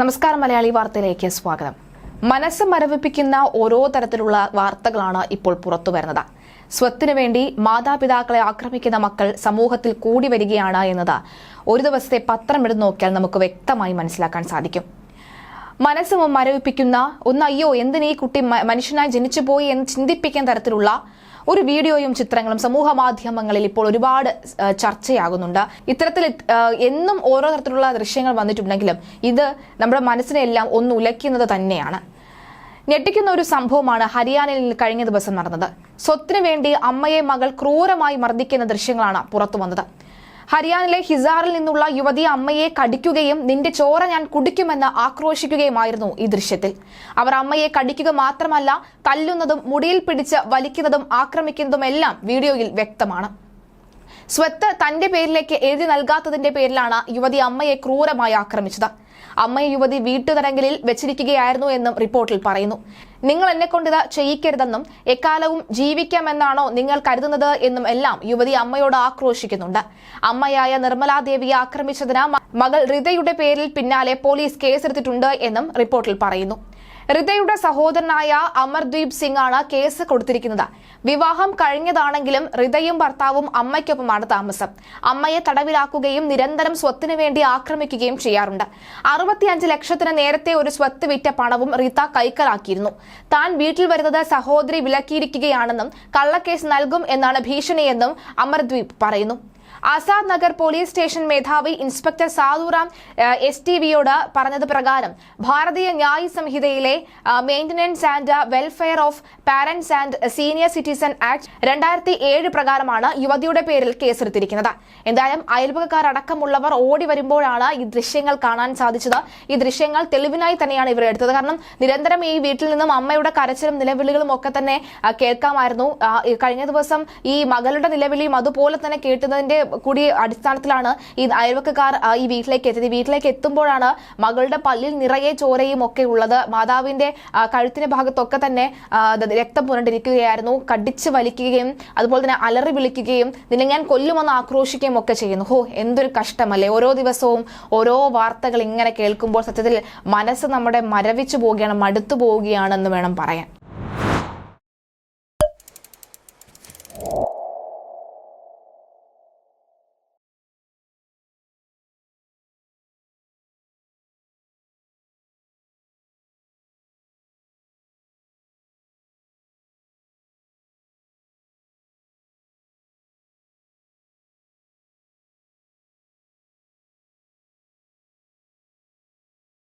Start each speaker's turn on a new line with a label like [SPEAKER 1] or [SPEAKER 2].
[SPEAKER 1] നമസ്കാരം മലയാളി വാർത്തയിലേക്ക് സ്വാഗതം. മനസ്സ് മരവിപ്പിക്കുന്ന ഓരോ തരത്തിലുള്ള വാർത്തകളാണ് ഇപ്പോൾ പുറത്തു വരുന്നത്. സ്വത്തിനു വേണ്ടി മാതാപിതാക്കളെ ആക്രമിക്കുന്ന മക്കൾ സമൂഹത്തിൽ കൂടി വരികയാണ് എന്നത് ഒരു ദിവസത്തെ പത്രം എടുത്ത് നോക്കിയാൽ നമുക്ക് വ്യക്തമായി മനസ്സിലാക്കാൻ സാധിക്കും. മനസ്സ് മരവിപ്പിക്കുന്ന ഒന്ന് അയ്യോ എന്തിനീ കുട്ടി മനുഷ്യനായി ജനിച്ചു പോയി എന്ന് ചിന്തിപ്പിക്കുന്ന തരത്തിലുള്ള ഒരു വീഡിയോയും ചിത്രങ്ങളും സമൂഹ മാധ്യമങ്ങളിൽ ഇപ്പോൾ ഒരുപാട് ചർച്ചയാകുന്നുണ്ട്. ഇത്തരത്തിൽ എന്നും ഓരോ തരത്തിലുള്ള ദൃശ്യങ്ങൾ വന്നിട്ടുണ്ടെങ്കിലും ഇത് നമ്മുടെ മനസ്സിനെല്ലാം ഒന്ന് ഉലയ്ക്കുന്നത് തന്നെയാണ്. ഞെട്ടിക്കുന്ന ഒരു സംഭവമാണ് ഹരിയാനയിൽ കഴിഞ്ഞ ദിവസം നടന്നത്. സ്വത്തിനു വേണ്ടി അമ്മയെ മകൾ ക്രൂരമായി മർദ്ദിക്കുന്ന ദൃശ്യങ്ങളാണ് പുറത്തു വന്നത്. ഹരിയാനയിലെ ഹിസാറിൽ നിന്നുള്ള യുവതി അമ്മയെ കടിക്കുകയും നിന്റെ ചോര ഞാൻ കുടിക്കുമെന്ന് ആക്രോശിക്കുകയുമായിരുന്നു ഈ ദൃശ്യത്തിൽ. അവർ അമ്മയെ കടിക്കുക മാത്രമല്ല തല്ലുന്നതും മുടിയിൽ പിടിച്ച് വലിക്കുന്നതും ആക്രമിക്കുന്നതുമെല്ലാം വീഡിയോയിൽ വ്യക്തമാണ്. സ്വത്ത് തന്റെ പേരിലേക്ക് എഴുതി നൽകാത്തതിന്റെ പേരിലാണ് യുവതി അമ്മയെ ക്രൂരമായി ആക്രമിച്ചത്. അമ്മയെ യുവതി വീട്ടുതരങ്കലിൽ വെച്ചിരിക്കുകയായിരുന്നു എന്നും റിപ്പോർട്ടിൽ പറയുന്നു. നിങ്ങൾ എന്നെ കൊണ്ടിത് ചെയ്യിക്കരുതെന്നും എക്കാലവും ജീവിക്കാമെന്നാണോ നിങ്ങൾ കരുതുന്നത് എന്നും എല്ലാം യുവതി അമ്മയോട് ആക്രോശിക്കുന്നുണ്ട്. അമ്മയായ നിർമ്മലാദേവിയെ ആക്രമിച്ചതിന് മകൾ റിതയുടെ പേരിൽ പിന്നാലെ പോലീസ് കേസെടുത്തിട്ടുണ്ട് എന്നും റിപ്പോർട്ടിൽ പറയുന്നു. റിതയുടെ സഹോദരനായ അമർദ്വീപ് സിംഗ് ആണ് കേസ് കൊടുത്തിരിക്കുന്നത്. വിവാഹം കഴിഞ്ഞതാണെങ്കിലും റിതയും ഭർത്താവും അമ്മയ്ക്കൊപ്പമാണ് താമസം. അമ്മയെ തടവിലാക്കുകയും നിരന്തരം സ്വത്തിനു വേണ്ടി ആക്രമിക്കുകയും ചെയ്യാറുണ്ട്. അറുപത്തിയഞ്ച് ലക്ഷത്തിന് നേരത്തെ ഒരു സ്വത്ത് വിറ്റ പണവും റിത കൈക്കലാക്കിയിരുന്നു. താൻ വീട്ടിൽ വരുന്നത് സഹോദരി വിലക്കിയിരിക്കുകയാണെന്നും കള്ളക്കേസ് നൽകും എന്നാണ് ഭീഷണിയെന്നും അമർദ്വീപ് പറയുന്നു. ആസാദ് നഗർ പോലീസ് സ്റ്റേഷൻ മേധാവി ഇൻസ്പെക്ടർ സാധുറാം എസ് ടി വിയോട് പറഞ്ഞത് പ്രകാരം Bharatiya Nyaya സംഹിതയിലെ maintenance and welfare of parents and senior citizen act രണ്ടായിരത്തി ഏഴ് പ്രകാരമാണ് യുവതിയുടെ പേരിൽ കേസെടുത്തിരിക്കുന്നത്. എന്തായാലും അയൽവകക്കാർ അടക്കമുള്ളവർ ഓടി വരുമ്പോഴാണ് ഈ ദൃശ്യങ്ങൾ കാണാൻ സാധിച്ചത്. ഈ ദൃശ്യങ്ങൾ തെളിവിനായി തന്നെയാണ് ഇവർ എടുത്തത്. കാരണം നിരന്തരം ഈ വീട്ടിൽ നിന്നും അമ്മയുടെ കരച്ചിലും നിലവിളികളും ഒക്കെ തന്നെ കേൾക്കാമായിരുന്നു. കഴിഞ്ഞ ദിവസം ഈ മകളുടെ നിലവിളിയും അതുപോലെ തന്നെ കേട്ടതിന്റെ കൂടി അടിസ്ഥാനത്തിലാണ് ഈ അയൽവക്കക്കാർ ഈ വീട്ടിലേക്ക് എത്തിയത്. വീട്ടിലേക്ക് എത്തുമ്പോഴാണ് മകളുടെ പല്ലിൽ നിറയെ ചോരയും ഒക്കെ ഉള്ളത്. മാതാവിന്റെ കഴുത്തിന്റെ ഭാഗത്തൊക്കെ തന്നെ രക്തം പുരണ്ടിരിക്കുകയായിരുന്നു. കടിച്ച് വലിക്കുകയും അതുപോലെ തന്നെ അലറി വിളിക്കുകയും നിന്നെ ഞാൻ കൊല്ലുമെന്ന് ആക്രോശിക്കുകയും ഒക്കെ ചെയ്യുന്നു. ഹോ എന്തൊരു കഷ്ടമല്ലേ. ഓരോ ദിവസവും ഓരോ വാർത്തകൾ ഇങ്ങനെ കേൾക്കുമ്പോൾ സത്യത്തിൽ മനസ്സ് നമ്മുടെ മരവിച്ചു പോവുകയാണ് മടുത്തു പോവുകയാണെന്ന് വേണം പറയാൻ.